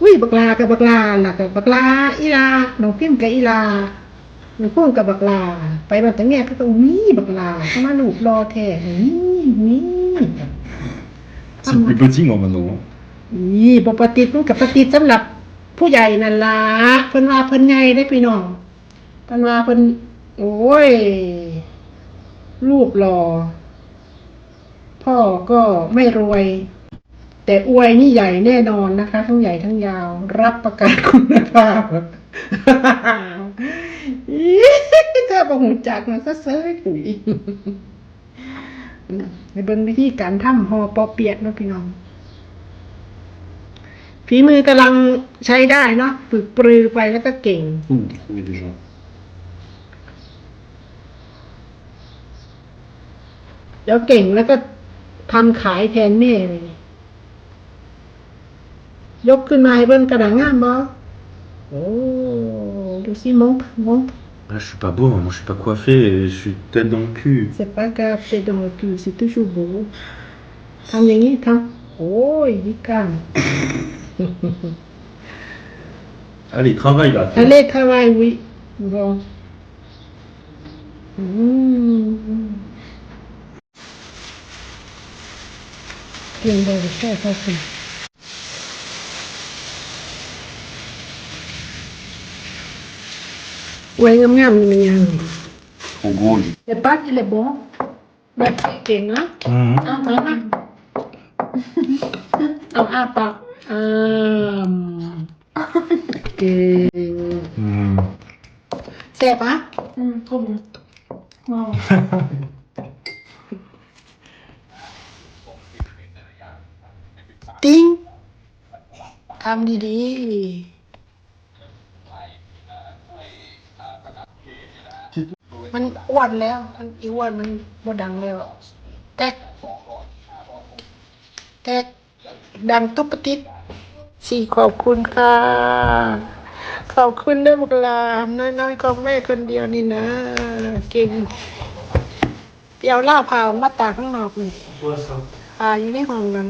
อุ้ยบักลากับบักลาน่ะกับบักลาอีลาน้องพิมพ์กับอีลาน้องพุ่งกับบักลา ไปบัดแต่แม่ก็ต้องมีบักลาเข้ามาลูกรอแท้นี่นี่ C'est plus petit moi maintenant. นี่ปปติดมันกับปฏิดสำหรับผู้ใหญ่นั่นล่ะเพิ่นว่าเพิ่นใหญ่ได้พี่น้องเพิ่นว่าเพิ่นโอ้ยรูปหล่อพ่อก็ไม่รวย แต่อวยนี่ใหญ่แน่นอนนะคะ ทั้งใหญ่ทั้งยาว รับประกันคุณภาพถ้าประหูจักมันก็เซ้ยปุ๋ยในเบิ่งวิธีการทำห่อปอเปียกเนาะพี่น้องฝีมือกำลังใช้ได้เนาะฝึกปรือไปแล้วก็เก่ง Ouh, trouver des gens. เดี๋ยวเก่งแล้วก็ทำขายแทนแม่เลย ยกขึ้นมาให้เบิ้งกระดังงามบอโอ้ดูสิมองมอง Là, je suis pas beau, hein. moi je suis pas coiffé, et je suis tête dans le cul. c'est pas grave c'est dans le cul c'est toujours beau ทำอย่างนี้ทำโอ้ยยิ่กัน Allez, travaille là. ทะเลทาวายวิ ออืมเก่งเลยแค่เขาสิไว้งามๆนี่มันยัง Trop gros lui. เดี๋ยวป้าจะเลยบอกแบบเก่งนะ Mhm. เอามามาเอาอ้าปากอืมเก่ง Mhm. แซ่บปะอืมผมว้าวติ้งทำดีๆ มัน อ้วนแล้วมันอ้วนมันบ่ดังแล้วแตกแตกดังตุ๊บปะติดสี่ขอบคุณค่ะ ขอบคุณเด้อบุกลามน้อยๆก็แม่คนเดียวนี่นะ เก่งเปียวล่าพาวมาตากข้างนอกนี่ Quoi ça อ่าอยู่ในห้องนั้น